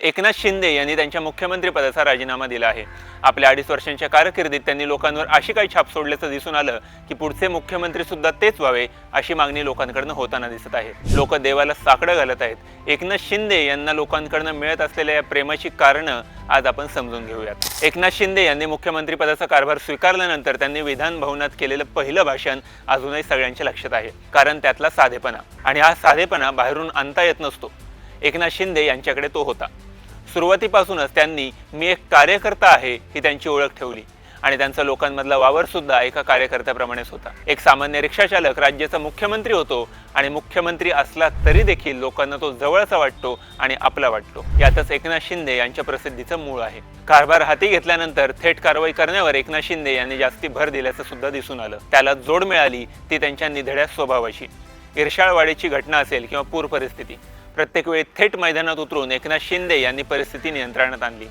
एकनाथ शिंदे यांनी त्यांच्या मुख्यमंत्रीपदाचा राजीनामा दिला आहे. आपल्या अडीच वर्षांच्या कारकिर्दीत त्यांनी लोकांवर अशी काही छाप सोडल्याचं दिसून आलं की पुढचे मुख्यमंत्री सुद्धा तेच व्हावे अशी मागणी लोकांकडनं होताना दिसत आहे. लोक देवाला साकडं घालत आहेत. एकनाथ शिंदे यांना लोकांकडनं मिळत असलेल्या या प्रेमाची कारणं आज आपण समजून घेऊयात. एकनाथ शिंदे यांनी मुख्यमंत्रीपदाचा कारभार स्वीकारल्यानंतर त्यांनी विधान भवनात केलेलं पहिलं भाषण अजूनही सगळ्यांच्या लक्षात आहे. कारण त्यातला साधेपणा. आणि हा साधेपणा बाहेरून आणता येत नसतो. एकनाथ शिंदे यांच्याकडे तो होता. सुरुवातीपासूनच त्यांनी मी एक कार्यकर्ता आहे ही त्यांची ओळख ठेवली. आणि त्यांचा लोकांमधला वावर सुद्धा एका कार्यकर्त्याप्रमाणेच होता. एक सामान्य रिक्षाचालक राज्याचा मुख्यमंत्री होतो आणि मुख्यमंत्री असला तरी देखील लोकांना तो जवळचा वाटतो आणि आपला वाटतो. यातच एकनाथ शिंदे यांच्या प्रसिद्धीचं मूळ आहे. कारभार हाती घेतल्यानंतर थेट कारवाई करण्यावर एकनाथ शिंदे यांनी जास्ती भर दिल्याचं सुद्धा दिसून आलं. त्याला जोड मिळाली ती त्यांच्या निधड्या स्वभावाची इर्षाळवाडीची घटना असेल किंवा पूर परिस्थिती. प्रत्येक वेळी थेट मैदानात उतरून एकनाथ शिंदे यांनी परिस्थिती नियंत्रणात आणली.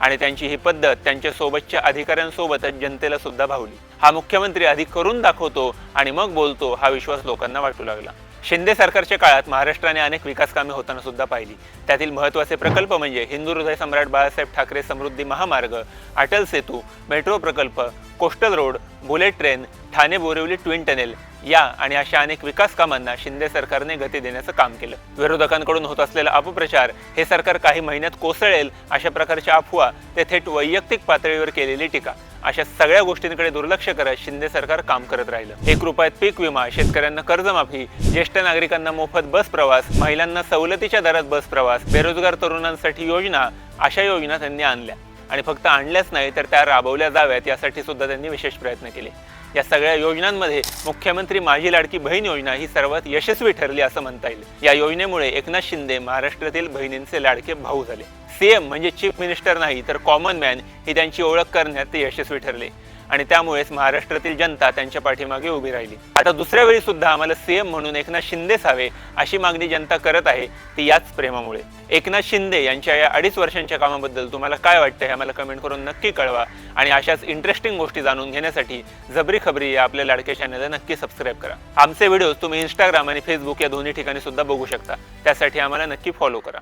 आणि त्यांची ही पद्धत त्यांच्या सोबतच्या अधिकाऱ्यांसोबतच जनतेला सुद्धा भावली. हा मुख्यमंत्री अधिक करून दाखवतो आणि मग बोलतो हा विश्वास लोकांना वाटू लागला. शिंदे सरकारच्या काळात महाराष्ट्राने अनेक विकास कामे होताना सुद्धा पाहिली. त्यातील महत्त्वाचे प्रकल्प म्हणजे हिंदू हृदय सम्राट बाळासाहेब ठाकरे समृद्धी महामार्ग अटल सेतू मेट्रो प्रकल्प coastal road bullet train Thane Borivali twin tunnel या आणि अशा अनेक विकास कामांना शिंदे सरकारने गती देण्याचं काम केलं. विरोधकांकडून होत असलेला अपप्रचार हे सरकार काही महिन्यात कोसळेल अशा प्रकारच्या अफवा ते थेट वैयक्तिक पातळीवर केलेली टीका. अशा सगळ्या गोष्टींकडे दुर्लक्ष करत शिंदे सरकार काम करत राहिलं. एक रुपयात पीक विमा शेतकऱ्यांना कर्जमाफी ज्येष्ठ नागरिकांना मोफत बस प्रवास महिलांना सवलतीच्या दरात बस प्रवास बेरोजगार तरुणांसाठी योजना अशा योजना त्यांनी आणल्या. आणि फक्त आणल्याच नाही तर त्या राबवल्या जाव्यात यासाठी सुद्धा त्यांनी विशेष प्रयत्न केले. या सगळ्या योजनांमध्ये मुख्यमंत्री माझी लाडकी बहीण योजना ही सर्वात यशस्वी ठरली असं म्हणता येईल. या योजनेमुळे एकनाथ शिंदे महाराष्ट्रातील बहिणींचे लाडके भाऊ झाले. सीएम म्हणजे चीफ मिनिस्टर नाही तर कॉमन मॅन ही त्यांची ओळख करण्यात ते यशस्वी ठरले. आणि त्यामुळेच महाराष्ट्रातील जनता त्यांच्या पाठीमागे उभी राहिली. आता दुसऱ्या वेळी सुद्धा आम्हाला सीएम म्हणून एकनाथ शिंदेच हवे अशी मागणी जनता करत आहे ती याच प्रेमामुळे. एकनाथ शिंदे यांच्या या अडीच वर्षांच्या कामाबद्दल तुम्हाला काय वाटतं हे आम्हाला कमेंट करून नक्की कळवा आणि अशाच इंटरेस्टिंग गोष्टी जाणून घेण्यासाठी जबरी खबरी या आपल्या लाडक्या चॅनलला नक्की सबस्क्राईब करा. आमचे व्हिडिओज तुम्ही इंस्टाग्राम आणि फेसबुक या दोन्ही ठिकाणी सुद्धा बघू शकता. त्यासाठी आम्हाला नक्की फॉलो करा.